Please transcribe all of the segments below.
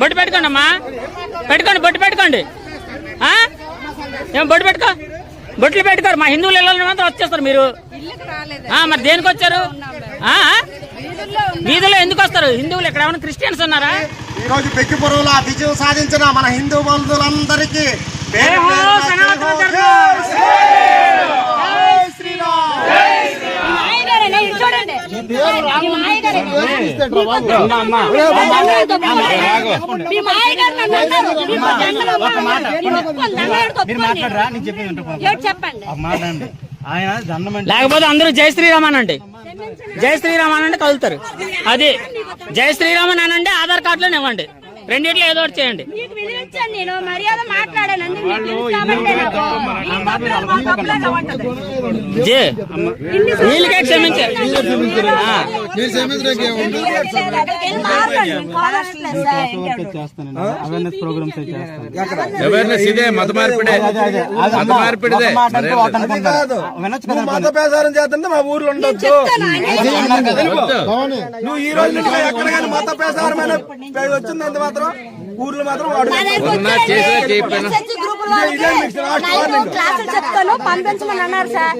బొట్టు పెట్టుకోండి అమ్మా పెట్టుకోండి బొట్టు పెట్టుకోండి. ఆ? ఏం బొట్టు పెట్టుకో. బొట్లు పెట్టుకోరు. మా హిందువులు ఇళ్ళని మాత్రం వచ్చేస్తారు మీరు. ఆ, మరి దేనికి వచ్చారు? ఆ? వీధుల్లో ఎందుకు వస్తారు? హిందువులు ఇక్కడ ఏమైనా క్రిస్టియన్స్ ఉన్నారా? ఈ రోజు పెక్కిపురంలో విజయం సాధించిన మన హిందూ బంధువులందరికీ పేరు జై హో పేరున సనాతన జై ధర్మం! జై శ్రీరామ్ మాయగారేనా? ఇది చూడండి ఈ మాయగారే. మీ మాయగారు నన్ను అన్నారు. మీకు దండలు అమ్మా. మీకు దండలు తప్పుకోండి. ఏడు చెప్పండి మాట్లాడండి ఆయన లేకపోతే అందరూ జై శ్రీరామ్ అనండి. జై శ్రీరామ్ అనండి కలుతారు అది జై శ్రీరామ్ అనండి ఆధార్ కార్డులోనే ఇవ్వండి. రెండిట్లో ఏదో ఒకటి చేయండి వీళ్ళకే క్షమించారు ఆ. అక్కడికి వెళ్ళి మాట్లాడండి. నేను కోరట్లేదు సార్. ఇంకెవరు? చేస్తానండి అవేర్నెస్ ప్రోగ్రామ్స్ చేస్తాను అవేర్నెస్ ఇదే మత మార్పిడే మత మార్పిడిదే మాట అంటే ఒకటి అనుకుంటారు. వినొచ్చు కదా మత ప్రచారం చేస్తుంటే మా ఊర్లో ఉండొచ్చు నువ్వు ఈ రోజు నుంచి ఎక్కడ కానీ మత పేరు వచ్చిందంత మాత్రం ఊర్లో మాత్రం పంపించమని అన్నారు సార్.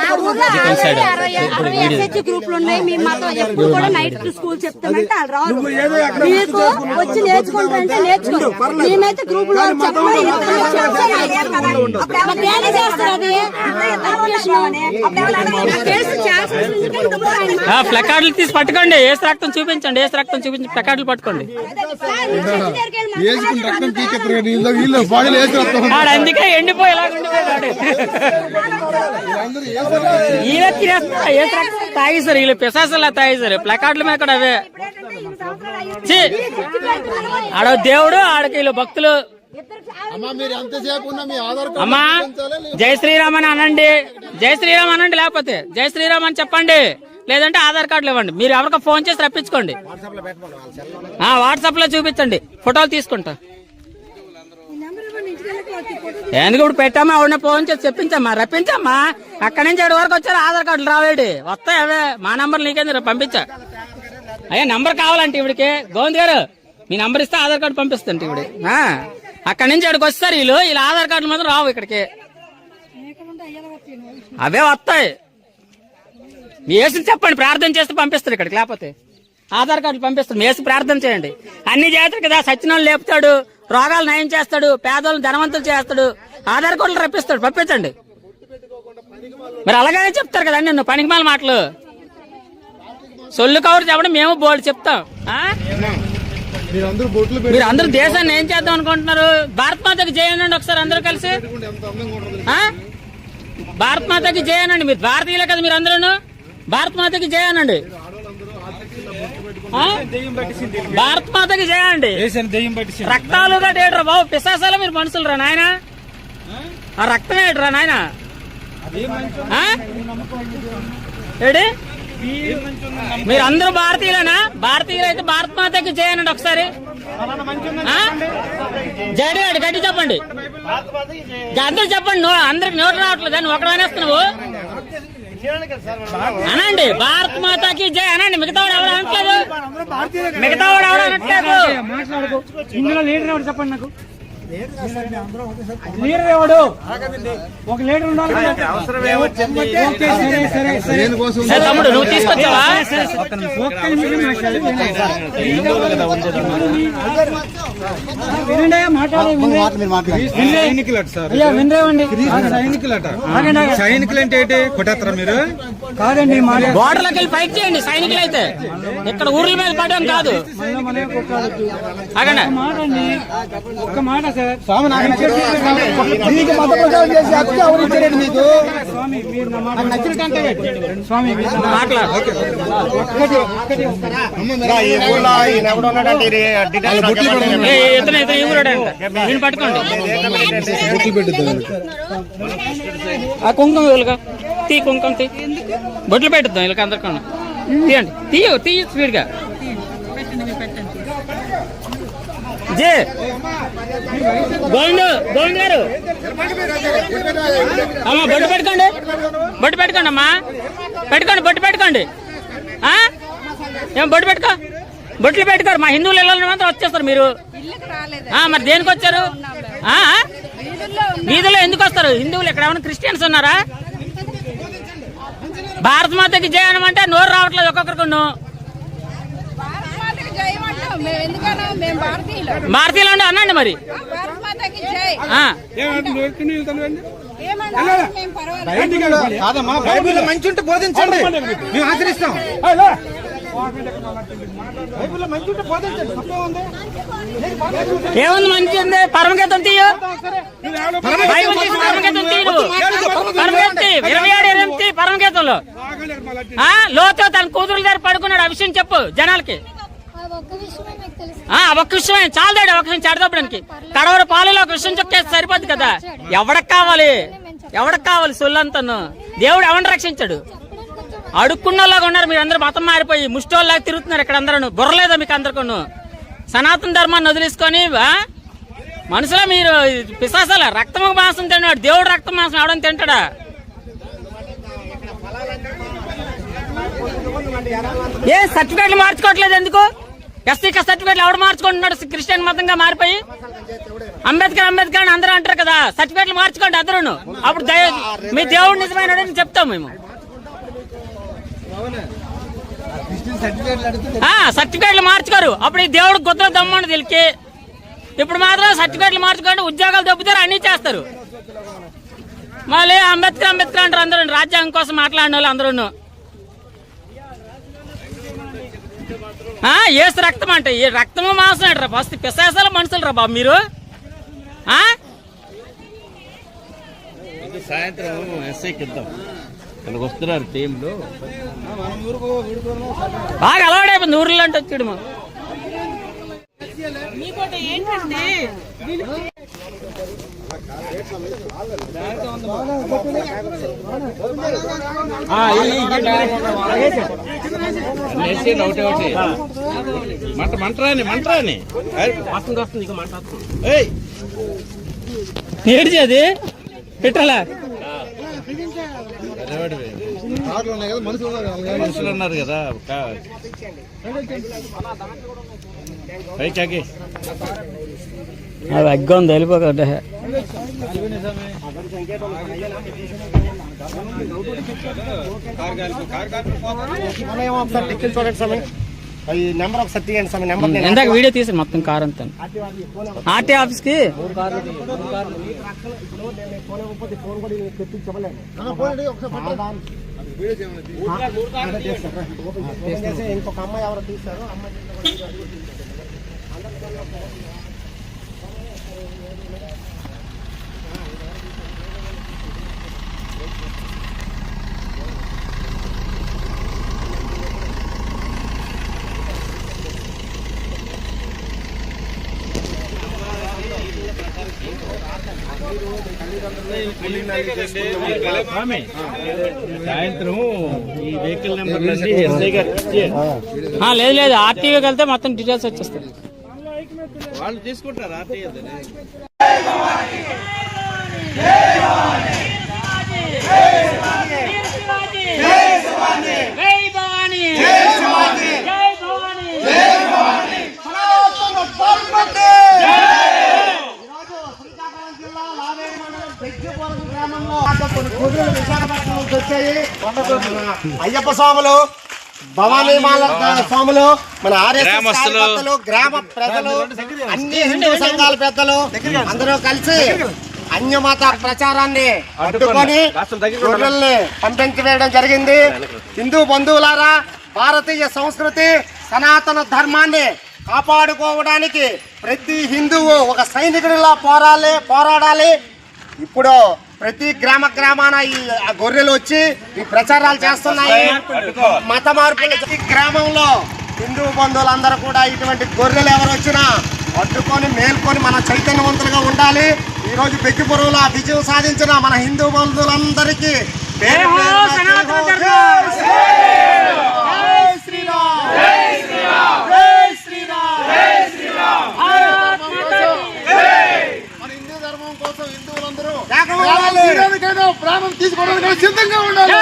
మా ఊర్లో ఆల్రెడీ అరవై అరవై ఎస్హెచ్ గ్రూపులు ఉన్నాయి. మేము మాత్రం ఎప్పుడు కూడా నైట్ స్కూల్ చెప్తామంటే వాళ్ళు రాదు మీకు వచ్చి నేర్చుకుంటారంటే నేర్చుకోరు మేమైతే గ్రూప్లో చెప్పమని అప్పుడు ఎవరు చేస్తారు అది? కేసు చేయాల్సింది ఆ, ప్లకార్డులు తీసి పట్టుకోండి. ఏసు రక్తం చూపించండి ఏసు రక్తం చూపించి ప్లకార్డులు పట్టుకోండి. అందుకే ఎండిపోయి ఇలా ఉండిపోయాడు ఈయన తినేస్తున్నా ఏ రక్తం తాగేశారు వీళ్ళు పిశాసలా తాగేశారు ప్లకార్డుల మీద కూడా అవే ఛీ! ఆడ దేవుడు ఆడకి వీళ్ళు భక్తులు అమ్మా జై శ్రీరామ్ అని అనండి జై శ్రీరామ్ అనండి లేకపోతే జై శ్రీరామ్ అని చెప్పండి లేదంటే ఆధార్ కార్డులు ఇవ్వండి మీరు ఎవరికి ఫోన్ చేసి రప్పించుకోండి ఆ, వాట్సాప్లో చూపించండి ఫోటోలు తీసుకుంటా ఎందుకు ఇప్పుడు పెట్టామా? ఆవిడ ఫోన్ చేసి చెప్పించమ్మా రప్పించమ్మా అక్కడి నుంచి ఏడు వరకు వచ్చారు ఆధార్ కార్డులు రావేడి. వస్తాయి అవే. మా నంబర్ నీకేంది? పంపించా. అయ్యా నంబర్ కావాలంటే ఇవిడికి. గోవింద్ గారు మీ నంబర్ ఇస్తే ఆధార్ కార్డు పంపిస్తాంటే ఇవిడు. అక్కడి నుంచి ఇక్కడికి వస్తారు వీళ్ళు. వీళ్ళు ఆధార్ కార్డులు మాత్రం రావు ఇక్కడికి. అవే వస్తాయి. మీ వేసి చెప్పండి ప్రార్థన చేస్తే పంపిస్తారు ఇక్కడికి. లేకపోతే ఆధార్ కార్డులు పంపిస్తారు. మీ వేసి ప్రార్థన చేయండి. అన్ని చేస్తారు కదా సచ్చినోళ్ళు లేపుతాడు. రోగాలు నయం చేస్తాడు పేదోళ్ళు ధనవంతులు చేస్తాడు ఆధార్ కార్డులు రప్పిస్తాడు పంపించండి. మరి అలాగే చెప్తారు కదా నిన్ను పనికిమాల మాటలు. సొల్లు కవర్ చెప్పడం మేము బోల్డ్ చెప్తాం. మీరు అందరూ దేశాన్ని ఏం చేద్దాం అనుకుంటున్నారు? భారత్ మాతకి జయనండి ఒకసారి అందరూ కలిసి. భారత్ మాతకి జయనండి మీరు భారతీయులే కదా మీరు అందరూ భారత్ మాతకి జయనండి భారత్ మాతకి పట్టి రక్తాలు ఏడ్రా బాబు. పిశాసాల మీరు మనుషులు రా నాయన. ఆ? రక్తం ఏడ్రా నాయన? ఏడి? మీరు అందరూ భారతీయులేనా? భారతీయులు అయితే భారత్ మాతకి జయనండి ఒకసారి. గారు గట్టి చెప్పండి. అందరూ చెప్పండి. అందరికి నోటు రావట్లేదు. నువ్వు ఒకడు అనేస్తున్నావు. అనండి భారత్ మాతాకి జై. అనండి మిగతా వాడు ఎవరు అనట్లేదు? మిగతా వాడు ఎవరు అనట్లేదు? ఇందులో లీడర్ ఎవరు చెప్పండి నాకు? లీడర్ ఎవడు? ఒక లీడర్ ఉండాలి తమ్ముడు నువ్వు తీసుకొచ్చావా? ఒక్క నిమిషం. వినండి. మాట్లాడే. సైనికులు అంటే ఏంటి? కొట్టేస్తారా మీరు? కాదండి వెళ్ళి ఫైట్ చేయండి సైనికులు అయితే. ఇక్కడ ఊర్ల మీద పడడం కాదు. ఒక్క మాట స్వామి మీకు మత ప్రచారం చేసి హక్కు ఎవరు ఇచ్చారండి మీకు స్వామి ఆ కుంకుమ వీళ్ళగా తీ కుంకుమ తీ. బొట్లు పెట్టుద్దాం వీళ్ళకి అందరికీ తీయండి. తీయ తీయ స్పీడ్గా. జే. గోవింద్ గోవింద్ గారు. అమ్మా బొట్టు పెట్టుకోండి. బొట్టు పెట్టుకోండి అమ్మా. పెట్టుకోండి బొట్టు పెట్టుకోండి? ఏం బొట్టు పెట్టుకో. బొట్లు పెట్టుకోరు. మా హిందువులు ఇళ్ళ మాత్రం వచ్చేస్తారు మీరు. మరి దేనికి వచ్చారు? వీధుల్లో ఎందుకు వస్తారు? హిందువులు ఇక్కడ ఏమైనా క్రిస్టియన్స్ ఉన్నారా? భారత మాతకి జయనం అంటే నోరు రావట్లేదు ఒక్కొక్కరికి భారతమాతకి జై అంటాం. మేము ఎందుకన్నా మేము భారతీయులు ఉండి అనండి మరి కాదమ్మా మంచి ఉంటే బోధించండి మేము ఆచరిస్తాం బైబిల్లో మంచి ఉంటే బోధించండి తప్పే ఉంది ఏముంది పరమగీతం తీయు. ఇరవై ఏడు ఇరవై తీ పరమగీతంలో ఆ లోతో తన కూతురు దగ్గర పడుకున్నాడు ఆ విషయం చెప్పు జనాలకి ఒక్క విషయమే చాలదాడు ఒక విషయం చెడదప్పడానికి కడవర పాలలో ఒక విషయం చెప్తే సరిపోద్ది కదా? ఎవడకి కావాలి? ఎవడకి కావాలి సొల్లంతను? దేవుడు ఎవరిని రక్షించాడు? అడుక్కున్నలాగా ఉన్నారు మీరు అందరూ మతం మారిపోయి ముష్టోళ్ళలాగా తిరుగుతున్నారు ఇక్కడ అందరూ బుర్రలేదా మీకు అందరికీ సనాతన ధర్మాన్ని వదిలేసుకొని ఆ? మనుషుల మీరు పిశాసాల రక్తము మాంసం తిన్నాడు దేవుడు రక్తం మాంసం ఎవడని తింటాడా? ఏ సర్టిఫికేట్లు మార్చుకోవట్లేదు ఎందుకు? ఎస్సీ సర్టిఫికేట్లు ఎవడు మార్చుకుంటున్నాడు? క్రిస్టియన్ మతంగా మారిపోయి? అంబేద్కర్ అంబేద్కర్ అని అందరూ అంటారు కదా సర్టిఫికేట్లు మార్చుకోండి అందరూ అప్పుడు మీ దేవుడు నిజమైన చెప్తాం మేము. ఆ, సర్టిఫికేట్లు మార్చుకోరు. అప్పుడు ఈ దేవుడు గుద్ద దమ్మని తెలికి ఇప్పుడు మాత్రం సర్టిఫికేట్లు మార్చుకోండి ఉద్యోగాలు దొబ్బుతారు అన్ని చేస్తారు. మళ్ళీ అంబేద్కర్ అంబేద్కర్ అంటారు అందరూ రాజ్యాంగం కోసం మాట్లాడిన వాళ్ళు అందరూ ఏసు రక్తం అంటే ఈ రక్తము మాంసం అంటారా ఫస్ట్ పిశాసాల మనుషులు రా బాబు మీరు. ఆ? సాయంత్రం ఎస్ఐకి ఇద్దాం ఇక్కడికి వస్తున్నారు టీంలు. బాగా అలవాడైపోయింది ఊర్లో అంటే వచ్చాడు మా వేసి ఒకటి ఒకటి మంట మంటరాని మంటరాని ఏయ్ అది పెట్టాలా మనుషులు ఉన్నారు కదా కా- పైకి అది అగ్గం ఉంది ఒకసారి చూడండి స్వామి ఈ నెంబర్ ఒకసారి తీయండి స్వామి నెంబర్ ఇందాక వీడియో తీసి మొత్తం కార్ అంతా. ఆర్టీ ఆఫీస్కి ఇంకొక అమ్మాయి ఎవరో తీశారు అమ్మాయి సాయంత్రం ఈ వెహికల్ నెంబర్ ఎస్ఐ గారు లేదు లేదు. ఆర్టీవీకి వెళ్తే మొత్తం డీటెయిల్స్ వచ్చేస్తాయి. వాళ్ళు తీసుకుంటారు ఆర్టీఏ అయ్యప్ప స్వాములు భవానీ మాల స్వాములు మన ఆర్ఎస్ఎస్ గ్రామ ప్రజలు అన్ని హిందూ సంఘాల పెద్దలు అందరూ కలిసి అన్యమత ప్రచారాన్ని అడ్డుకొని గొర్రెల్ని పంపించి వేయడం జరిగింది. హిందూ బంధువులారా భారతీయ సంస్కృతి సనాతన ధర్మాన్ని కాపాడుకోవడానికి ప్రతి హిందువు ఒక సైనికుడిలా పోరాలి పోరాడాలి. ఇప్పుడు ప్రతి గ్రామ గ్రామాన ఈ ఆ గొర్రెలు వచ్చి ఈ ప్రచారాలు చేస్తున్నాయి. మత మార్పులు ఈ గ్రామంలో హిందూ బంధువులందరూ కూడా ఇటువంటి గొర్రెలు ఎవరు వచ్చినా అడ్డుకొని మేల్కొని మన చైతన్యవంతులుగా ఉండాలి. ఈ రోజు బెక్కిపురంలో విజయం సాధించిన మన హిందూ బంధువులందరికీ పేరు పేరున జై హో, జై శ్రీరామ్. జై శ్రీరామ్. జై శ్రీరామ్. జై శ్రీరామ్. మన హిందూ ధర్మం కోసం హిందువులందరూ ప్రాణం ఆనందంగా ఉండాలి.